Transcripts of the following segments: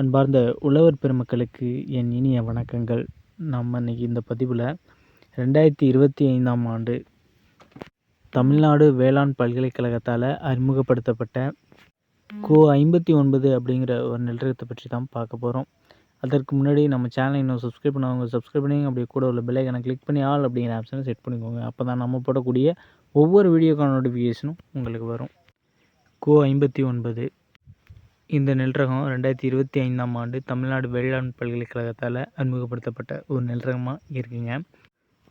அன்பார்ந்த உழவர் பெருமக்களுக்கு என் இனிய வணக்கங்கள். நம்ம இன்னைக்கு இந்த பதிவில் ரெண்டாயிரத்தி இருபத்தி ஐந்தாம் ஆண்டு தமிழ்நாடு வேளாண் பல்கலைக்கழகத்தால் அறிமுகப்படுத்தப்பட்ட கோ ஐம்பத்தி ஒன்பது அப்படிங்கிற ஒரு நெல்ரகத்தை பற்றி தான் பார்க்க போகிறோம் அதற்கு முன்னாடி நம்ம சேனலை இன்னும் சப்ஸ்கிரைப் பண்ணவங்க சப்ஸ்கிரைப் பண்ணி அப்படியே கூட உள்ள பெல்லைக்கனை கிளிக் பண்ணி ஆல் அப்படிங்கிற ஆப்ஷனை செட் பண்ணிக்கோங்க. அப்போ தான் நம்ம போடக்கூடிய ஒவ்வொரு வீடியோக்கான நோட்டிஃபிகேஷனும் உங்களுக்கு வரும். கோ ஐம்பத்தி ஒன்பது இந்த நெல் ரகம் ரெண்டாயிரத்தி இருபத்தி ஐந்தாம் ஆண்டு தமிழ்நாடு வேளாண் பல்கலைக்கழகத்தால் அறிமுகப்படுத்தப்பட்ட ஒரு நெல் ரகமாக இருக்குங்க.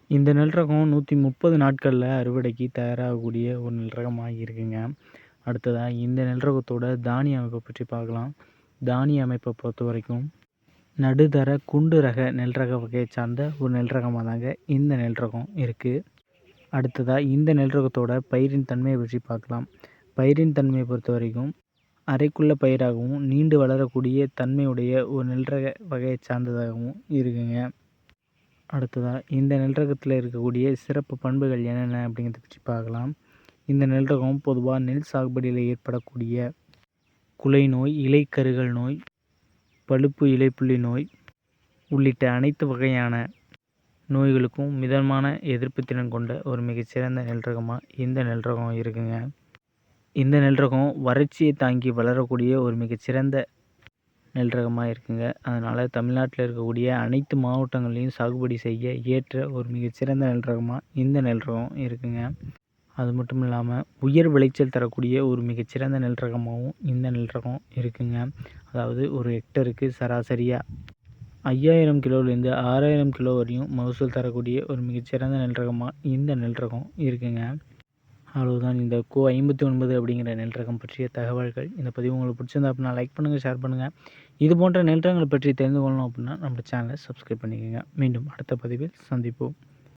இந்த நெல் ரகம் நூற்றி முப்பது நாட்களில் அறுவடைக்கு தயாராகக்கூடிய ஒரு நெல் ரகமாக இருக்குங்க. அடுத்ததாக இந்த நெல் ரகத்தோட தானிய அமைப்பை பற்றி பார்க்கலாம். தானிய அமைப்பை பொறுத்த வரைக்கும் நடுதர குண்டு ரக நெல் ரக வகையை சார்ந்த ஒரு நெல் ரகமாக தாங்க இந்த நெல் ரகம் இருக்குது அடுத்ததாக இந்த நெல் ரகத்தோட பயிரின் தன்மையை பற்றி பார்க்கலாம். பயிரின் தன்மையை பொறுத்த வரைக்கும் அரைக்குள்ள பயிராகவும் நீண்டு வளரக்கூடிய தன்மையுடைய ஒரு நெல் ரக வகையை சார்ந்ததாகவும் இருக்குங்க. அடுத்ததாக இந்த நெல் ரகத்தில் இருக்கக்கூடிய சிறப்பு பண்புகள் என்னென்ன அப்படிங்கிறத பற்றி பார்க்கலாம். இந்த நெல் ரகம் பொதுவாக நெல் சாகுபடியில் ஏற்படக்கூடிய குலை நோய் இலைக்கருகள் நோய் பழுப்பு இலைப்புள்ளி நோய் உள்ளிட்ட அனைத்து வகையான நோய்களுக்கும் மிதமான எதிர்ப்பு திறன் கொண்ட ஒரு மிகச்சிறந்த நெல் ரகமாக இந்த நெல் ரகம் இருக்குங்க. இந்த நெல் ரகம் வறட்சியை தாங்கி வளரக்கூடிய ஒரு மிகச்சிறந்த நெல் ரகமாக இருக்குங்க. அதனால் தமிழ்நாட்டில் இருக்கக்கூடிய அனைத்து மாவட்டங்கள்லேயும் சாகுபடி செய்ய ஏற்ற ஒரு மிகச்சிறந்த நெல் ரகமாக இந்த நெல் ரகம் இருக்குங்க. அது மட்டும் இல்லாமல் உயர் விளைச்சல் தரக்கூடிய ஒரு மிகச்சிறந்த நெல் ரகமாகவும் இந்த நெல் ரகம் இருக்குங்க. அதாவது ஒரு ஹெக்டருக்கு சராசரியாக ஐயாயிரம் கிலோலேருந்து ஆறாயிரம் கிலோ வரையும் மகசூல் தரக்கூடிய ஒரு மிகச்சிறந்த நெல் ரகமாக இந்த நெல் ரகம் இருக்குங்க. அவ்வளவுதான். இந்த கோ ஐம்பத்தி ஒன்பது அப்படிங்கிற நெல் ரகம் பற்றிய தகவல்கள். இந்த பதிவு உங்களுக்கு பிடிச்சிருந்தா அப்படின்னா லைக் பண்ணுங்கள் ஷேர் பண்ணுங்கள் இது போன்ற நெல் ரகங்கள் பற்றி தெரிந்து கொள்ளணும் அப்படின்னா நம்ம சேனலை சப்ஸ்கிரைப் பண்ணிக்கோங்க. மீண்டும் அடுத்த பதிவில் சந்திப்போம்.